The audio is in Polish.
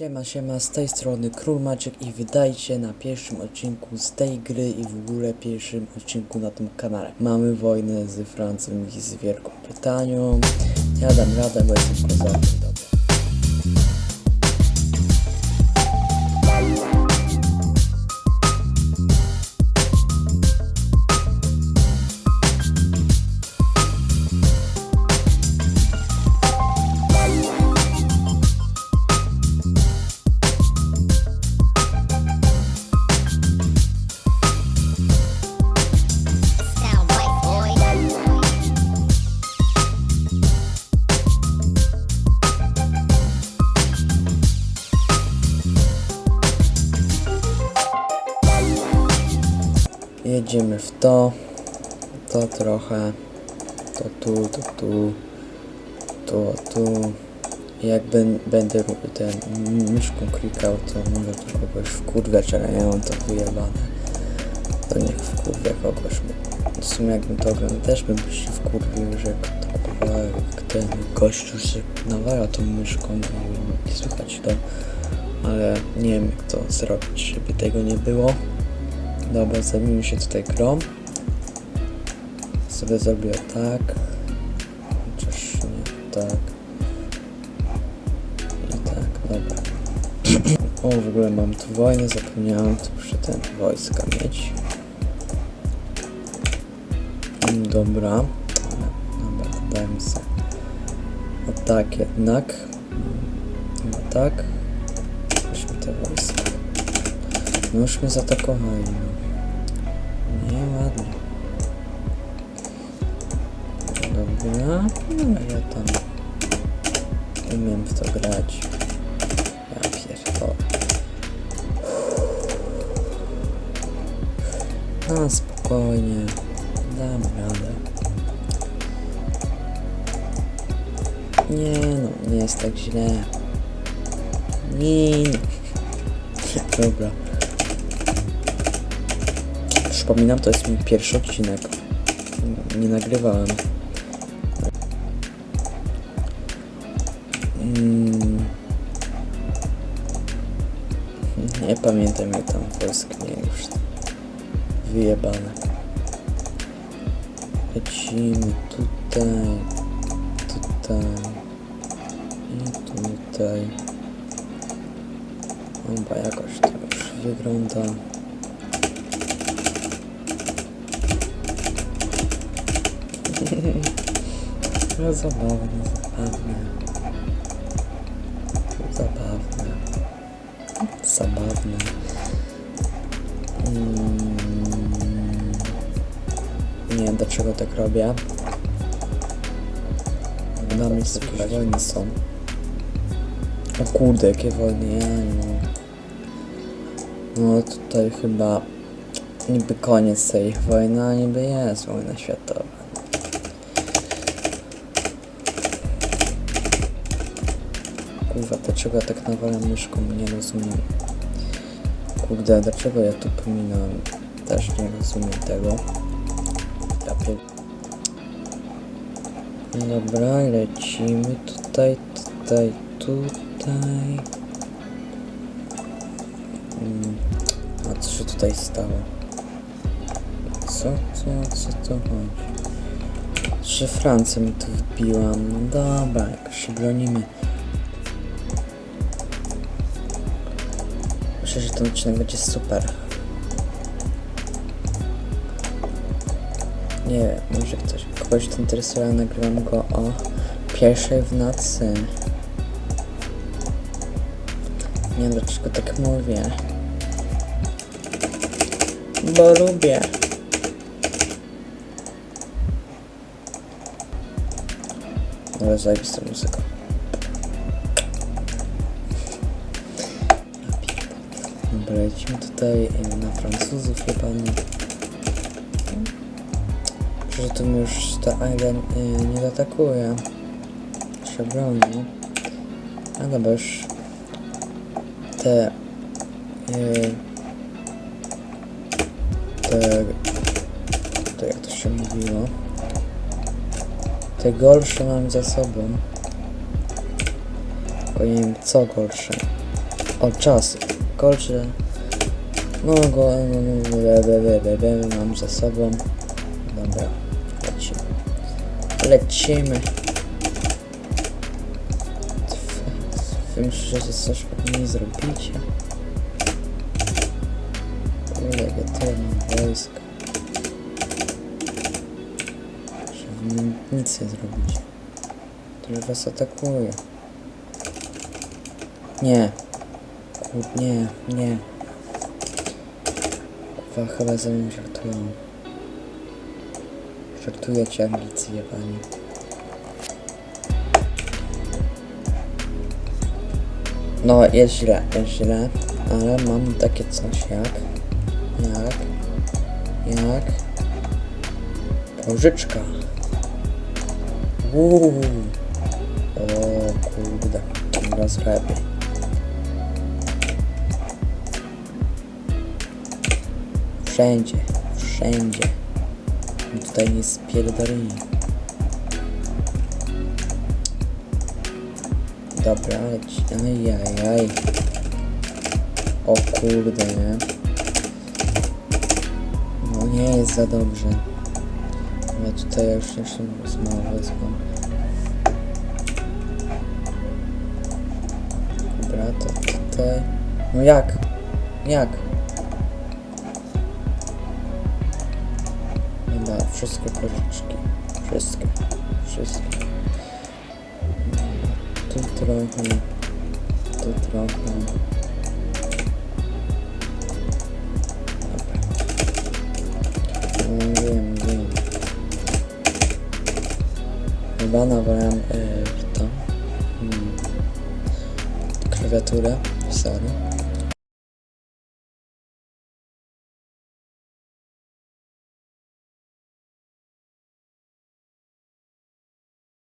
Siema, siema, z tej strony Król Maciek i wydajcie na pierwszym odcinku z tej gry i w ogóle pierwszym odcinku na tym kanale. Mamy wojnę z Francją i z Wielką Brytanią. Ja dam radę, bo jestem kozakiem, dobra. Jedziemy w to, to trochę, to tu, to tu, to tu. Jak ben, będę ten myszką klikał, to może tu kogoś wkurwiać, ale ja mam to wyjebane. To niech wkurwia kogoś. W sumie jakbym to oglądał, też bym się wkurwił, że to jak ten gościu się nawala tą myszką i słychać to. Ale nie wiem jak to zrobić, żeby tego nie było. Dobra, zajmijmy się tutaj grą. Sobie zrobię tak. Chociaż nie tak. I tak, dobra. O, w ogóle mam tu wojnę, zapomniałem, to muszę ten wojska mieć. Mm, Dobra. Dobra, dajmy sobie. A tak jednak. Chyba tak. Weźmy te wojska. Już mnie zaatakowali. No. Nieładnie. Dobra. No ja tam umiem w to grać. Ja pierdolę. No spokojnie. Dam radę. Nie no, nie jest tak źle. Nie. Dobra. Przypominam, to jest mój pierwszy odcinek. Nie nagrywałem. Mm. Nie pamiętam jak tam wojsk nie już wyjebane. Lecimy tutaj, tutaj i tutaj. Chyba jakoś to już wygląda. No zabawne, zabawne. Zabawne. Zabawne. Mm. Nie wiem dlaczego tak robię. Dla mnie jakieś wojny są. O kurde, jakie wojny, ja no. No tutaj chyba niby koniec tej wojny, a niby jest wojna światowa. Kurwa, dlaczego ja tak nawalam myszką? Nie rozumiem. Kurde, dlaczego ja tu pominąłem? Też nie rozumiem tego. Ja pier... Dobra, lecimy tutaj, tutaj, tutaj. Mm, A co się tutaj stało? Co, co, co to chodzi? Że Francję mi tu wbiła. No dobra, jakoś się bronimy. Myślę, że ten odcinek będzie super. Nie wiem, może ktoś, kogoś to interesuje, ale nagrywam go o pierwszej w nocy. Nie wiem dlaczego tak mówię. Bo lubię. Ale zajebista muzyka. Dobra, lecimy tutaj e, na Francuzów chyba tu mnie już ta Ailen y, nie zaatakuje. Się broni. A dobra, już te y, te to jak to się mówiło te gorsze mam za sobą tylko nie wiem co gorsze O, czas. Kolcze. No go, no, no, be, be, mam za sobą. Dobra, lecimy. Lecimy. Myślicie, że coś nie zrobicie? Kurde, tyle mam wojsk. Że wy mi nic nie. To już was atakuje. Nie. Nie, nie. Kurwa, chyba ze mną żartują. Żartujecie Anglicy jebani. No, jest źle, jest źle, ale mam takie coś jak... Jak... Jak... Pożyczka. Uuu. O kurde, teraz lepiej. Wszędzie, wszędzie. Tutaj nie spierdolili. Dobra, leci. Ajajaj. O kurde, nie? No nie jest za dobrze. Ale tutaj ja już jeszcze znowu wezmę. Dobra, to tutaj... No jak? Jak? Dobra, wszystkie pożyczki. Wszystkie. Wszystkie. Tu trochę. Tu trochę. Dobra. No, wiem, wiem. Chyba nawałem yy, to. Hmm. Klawiaturę. Sorry.